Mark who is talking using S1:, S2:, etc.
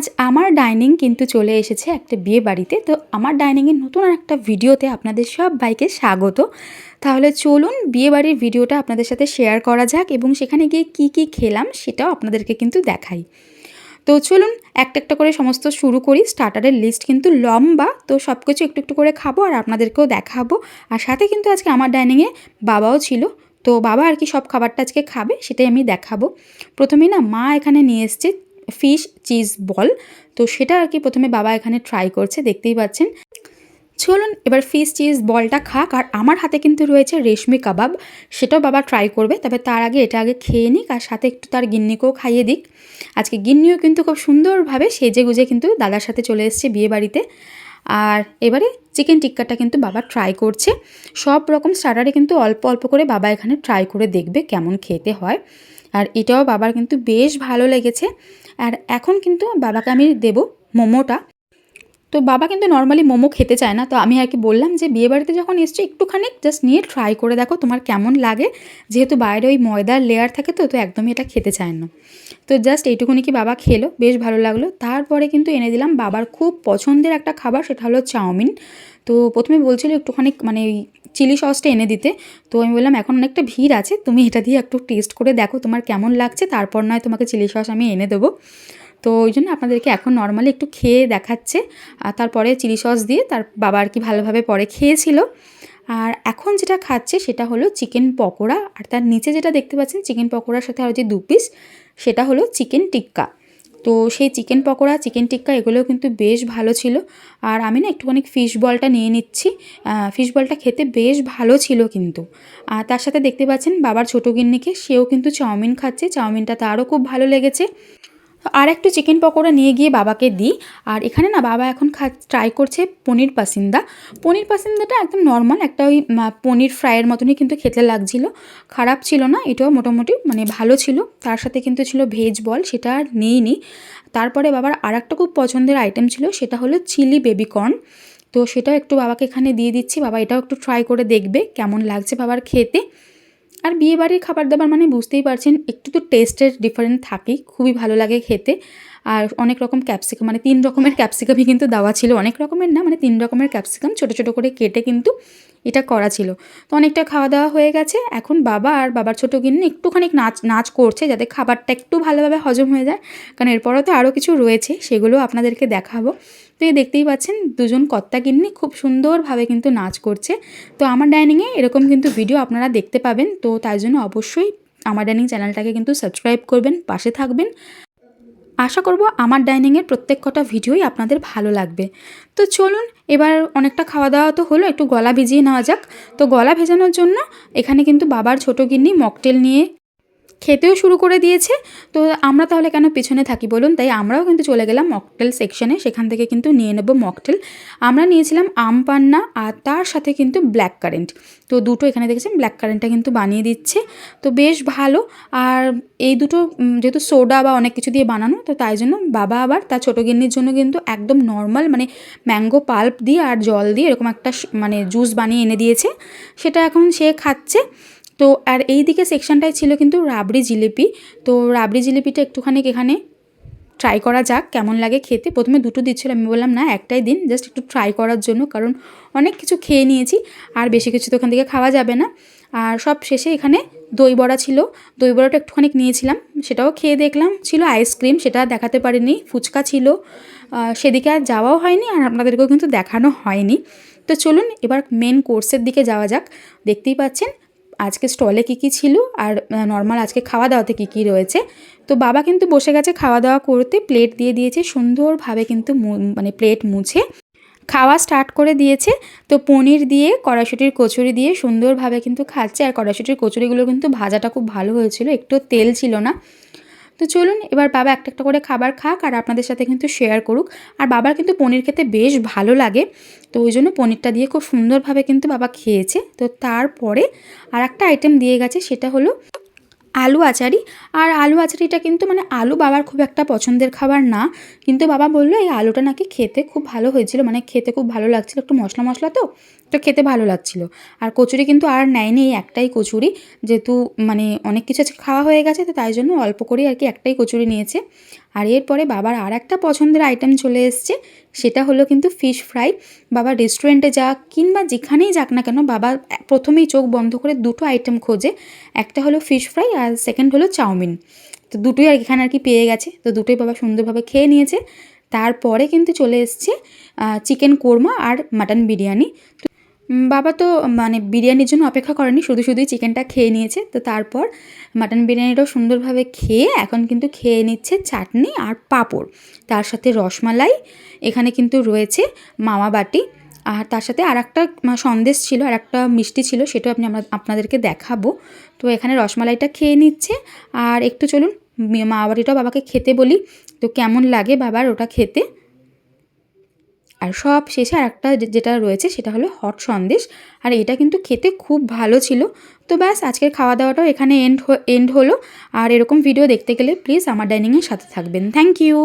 S1: আজ আমার ডাইনিং কিন্তু চলে এসেছে একটা বিয়ে বাড়িতে। তো আমার ডাইনিংয়ের নতুন একটা ভিডিওতে আপনাদের সব বাইকে স্বাগত। তাহলে চলুন বিয়ে বাড়ির ভিডিওটা আপনাদের সাথে শেয়ার করা যাক এবং সেখানে গিয়ে কি কি খেলাম সেটাও আপনাদেরকে কিন্তু দেখাই। তো চলুন একটা একটা করে সমস্ত শুরু করি। স্টার্টারের লিস্ট কিন্তু লম্বা। তো সব কিছু একটু একটু করে খাব আর আপনাদেরকেও দেখাবো। আর সাথে কিন্তু আজকে আমার ডাইনিংয়ে বাবাও ছিল। তো বাবা আর কি সব খাবারটা আজকে খাবে সেটাই আমি দেখাবো। প্রথমেই না মা এখানে নিয়ে এসছে ফিশ চিজ বল। তো সেটা আর কি প্রথমে বাবা এখানে ট্রাই করছে, দেখতেই পাচ্ছেন। চলুন এবার ফিশ চিজ বলটা খাক। আর আমার হাতে কিন্তু রয়েছে রেশমি কাবাব, সেটাও বাবা ট্রাই করবে। তবে তার আগে এটা আগে খেয়ে নিক আর সাথে একটু তার গিন্নিকেও খাইয়ে দিক। আজকে গিন্নিও কিন্তু খুব সুন্দরভাবে সেজে গুজে কিন্তু দাদার সাথে চলে এসছে বিয়ে বাড়িতে আর এবারে চিকেন টিক্কাটা কিন্তু বাবা ট্রাই করছে। সব রকম স্টার্টারে কিন্তু অল্প অল্প করে বাবা এখানে ট্রাই করে দেখবে কেমন খেতে হয়। আর এটাও বাবার কিন্তু বেশ ভালো লেগেছে। আর এখন কিন্তু বাবাকে আমি দেব মোমোটা। তো বাবা কিন্তু নর্মালি মোমো খেতে চায় না। তো আমি আর কি বললাম যে বিয়ে বাড়িতে যখন এসছো একটুখানি জাস্ট নিয়ে ট্রাই করে দেখো তোমার কেমন লাগে। যেহেতু বাইরে ওই ময়দার লেয়ার থাকে তো তো একদমই এটা খেতে চায় না। তো জাস্ট এইটুকুনি কি বাবা খেলো, বেশ ভালো লাগল। তারপরে কিন্তু এনে দিলাম বাবার খুব পছন্দের একটা খাবার, সেটা হলো চাউমিন। তো প্রথমে বলছিল একটুখানি মানে ওই চিলি সসটা এনে দিতে। তো আমি বললাম, এখন অনেকটা ভিড় আছে, তুমি এটা দিয়ে একটু টেস্ট করে দেখো তোমার কেমন লাগছে। তারপর নয় তোমাকে চিলি সস আমি এনে দেবো। তো ওই জন্য আপনাদেরকে এখন নর্মালি একটু খেয়ে দেখাচ্ছে। আর তারপরে চিলি সস দিয়ে তার বাবা আর কি ভালোভাবে পরে খেয়েছিল। আর এখন যেটা খাচ্ছে সেটা হলো চিকেন পকোড়া। আর তার নিচে যেটা দেখতে পাচ্ছেন চিকেন পকোড়ার সাথে আর যে দু পিস সেটা হলো চিকেন টিক্কা। তো সেই চিকেন পকোড়া, চিকেন টিক্কা এগুলোও কিন্তু বেশ ভালো ছিল। আর আমি না একটুখানি ফিশ বলটা নিয়ে নিচ্ছি। ফিশ বলটা খেতে বেশ ভালো ছিল কিন্তু। আর তার সাথে দেখতে পাচ্ছেন বাবার ছোটো গিন্নিকে, সেও কিন্তু চাউমিন খাচ্ছে। চাউমিনটা তারও খুব ভালো লেগেছে। আর একটু চিকেন পকোড়া নিয়ে গিয়ে বাবাকে দিই। আর এখানে না বাবা এখন খা ট্রাই করছে পনির পাসিন্দা। পনির পাসিন্দাটা একদম নর্মাল একটা ওই পনির ফ্রাইয়ের মতনই কিন্তু খেতে লাগছিল। খারাপ ছিল না, এটাও মোটামুটি মানে ভালো ছিল। তার সাথে কিন্তু ছিল ভেজ বল, সেটা আর নেইনি তারপরে বাবার আর একটা খুব পছন্দের আইটেম ছিল, সেটা হলো চিলি বেবিকর্ন তো সেটাও একটু বাবাকে এখানে দিয়ে দিচ্ছি, বাবা এটাও একটু ট্রাই করে দেখবে কেমন লাগছে বাবার খেতে। আর বিয়েবাড়ির খাবার দাবার মানে বুঝতেই পারছেন, একটু তো টেস্টের ডিফারেন্ট থাকেই, খুবই ভালো লাগে খেতে। আর অনেক রকম ক্যাপসিকাম মানে তিন রকমের ক্যাপসিকামই কিন্তু দেওয়া ছিল। অনেক রকমের না মানে তিন রকমের ক্যাপসিকাম ছোটো ছোটো করে কেটে কিন্তু এটা করা ছিল। তো অনেকটা খাওয়া দাওয়া হয়ে গেছে। এখন বাবা আর বাবার ছোটো কিনে একটুখানি নাচ নাচ করছে যাতে খাবারটা একটু ভালোভাবে হজম হয়ে যায়। কারণ এরপরও তো আরও কিছু রয়েছে, সেগুলো আপনাদেরকে দেখাবো। তো এই দেখতেই পাচ্ছেন, দুজন কর্তা কিন্নি খুব সুন্দরভাবে কিন্তু নাচ করছে। তো আমার ডাইনিংয়ে এরকম কিন্তু ভিডিও আপনারা দেখতে পাবেন। তো তাই জন্য অবশ্যই আমার ডাইনিং চ্যানেলটাকে কিন্তু সাবস্ক্রাইব করবেন, পাশে থাকবেন। আশা করব আমার ডাইনিংয়ের প্রত্যেক কটা ভিডিওই আপনাদের ভালো লাগবে। তো চলুন, এবার অনেকটা খাওয়া দাওয়া তো হলো, একটু গলা ভিজিয়ে নেওয়া যাক। তো গলা ভেজানোর জন্য এখানে কিন্তু বাবার ছোটো গিন্নি মকটেল নিয়ে খেতেও শুরু করে দিয়েছে। তো আমরা তাহলে কেন পিছনে থাকি বলুন? তাই আমরাও কিন্তু চলে গেলাম মকটেল সেকশনে সেখান থেকে কিন্তু নিয়ে নেব মকটেল। আমরা নিয়েছিলাম আম পান্না আর তার সাথে কিন্তু ব্ল্যাক কারেন্ট তো দুটো এখানে দেখেছেন? ব্ল্যাক কারেন্টটা কিন্তু বানিয়ে দিচ্ছে। তো বেশ ভালো। আর এই দুটো যেহেতু সোডা বা অনেক কিছু দিয়ে বানানো, তো তাই জন্য বাবা আবার তার ছোটো গিন্নির জন্য কিন্তু একদম নর্মাল মানে ম্যাঙ্গো পাল্প দিয়ে আর জল দিয়ে এরকম একটা মানে জুস বানিয়ে এনে দিয়েছে। সেটা এখন সে খাচ্ছে। তো আর এই দিকে সেকশনটায় ছিল কিন্তু রাবড়ি জিলিপি। তো রাবড়ি জিলিপিটা একটুখানি এখানে ট্রাই করা যাক, কেমন লাগে খেতে। প্রথমে দুটো দিচ্ছিল, আমি বললাম, না, একটাই দিন জাস্ট একটু ট্রাই করার জন্য, কারণ অনেক কিছু খেয়ে নিয়েছি, আর বেশি কিছু তো ওখান থেকে খাওয়া যাবে না। আর সব শেষে এখানে দই বড়া ছিল। দই বড়াটা একটুখানি নিয়েছিলাম, সেটাও খেয়ে দেখলাম। ছিল আইসক্রিম সেটা দেখাতে পারিনি, ফুচকা ছিল। সেদিকে আর যাওয়াও হয়নি, আর আপনাদেরকেও কিন্তু দেখানো হয়নি। তো চলুন, এবার মেন কোর্সের দিকে যাওয়া যাক। দেখতেই পাচ্ছেন আজকে স্টলে কী কী ছিল আর নর্মাল আজকে খাওয়া দাওয়াতে কী কী রয়েছে? তো বাবা কিন্তু বসে গেছে খাওয়া দাওয়া করতে, প্লেট দিয়ে দিয়েছে, সুন্দরভাবে কিন্তু মানে প্লেট মুছে। খাওয়া স্টার্ট করে দিয়েছে, তো পনির দিয়ে, কড়াইশুটির কচুরি দিয়ে সুন্দরভাবে কিন্তু খাচ্ছে। আর কড়াইশুটির কচুরিগুলো কিন্তু ভাজাটা খুব ভালো হয়েছিল, একটু তেল ছিল না। তো চলুন এবার বাবা একটা একটা করে খাবার খাক আর আপনাদের সাথে কিন্তু শেয়ার করুক। আর বাবার কিন্তু পনির খেতে বেশ ভালো লাগে। তো ওই জন্য পনিরটা দিয়ে খুব সুন্দরভাবে কিন্তু বাবা খেয়েছে। তো তারপরে আর একটা আইটেম দিয়ে গেছে, সেটা হলো আলু আচারি। আর আলু আচারিটা কিন্তু মানে আলু বাবার খুব একটা পছন্দের খাবার না। কিন্তু বাবা বলল, এই আলুটা নাকি খেতে খুব ভালো হয়েছিল। মানে খেতে খুব ভালো লাগছিল। একটু মশলা মশলা তো? তো খেতে ভালো লাগছিল। আর কচুরি কিন্তু আর নেয়নি এই একটাই কচুরি। যেহেতু মানে অনেক কিছু খাওয়া হয়ে গেছে, তো তাই জন্য অল্প করেই আর কি একটাই কচুরি নিয়েছে। আর এরপরে বাবার আর একটা পছন্দের আইটেম চলে এসছে, সেটা হলো কিন্তু ফিশ ফ্রাই বাবা রেস্টুরেন্টে যাক কিংবা যেখানেই যাক না কেন, বাবা প্রথমেই চোখ বন্ধ করে দুটো আইটেম খোঁজে, একটা হলো ফিশ ফ্রাই আর সেকেন্ড হলো চাউমিন। তো দুটোই আর এখানে আর কি পেয়ে গেছে, তো দুটোই বাবা সুন্দরভাবে খেয়ে নিয়েছে। তারপরে কিন্তু চলে এসছে চিকেন কোরমা আর মাটন বিরিয়ানি। বাবা তো মানে বিরিয়ানির জন্য অপেক্ষা করেনি, শুধু শুধুই চিকেনটা খেয়ে নিয়েছে। তো তারপর মাটন বিরিয়ানিটাও সুন্দরভাবে খেয়ে, এখন কিন্তু খেয়ে নিচ্ছে চাটনি আর পাঁপড়। তার সাথে রসমালাই, এখানে কিন্তু রয়েছে মামা বাটি। আর তার সাথে আর একটা সন্দেশ ছিল আর একটা মিষ্টি ছিল সেটাও আপনি আমরা, আপনাদেরকে দেখাবো। তো এখানে রসমালাইটা খেয়ে নিচ্ছে। আর একটু চলুন, মি- বাড়িটাও বাবাকে খেতে বলি। তো কেমন লাগে বাবার ওটা খেতে? আর সব শেষে আর একটা যেটা রয়েছে সেটা হলো হট সন্দেশ। আর এটা কিন্তু খেতে খুব ভালো ছিল। তো ব্যাস, আজকের খাওয়া দাওয়াটাও এখানে এন্ড এন্ড হলো। আর এরকম ভিডিও দেখতে গেলে প্লিজ আমার ডাইনিংয়ের সাথে থাকবেন। Thank you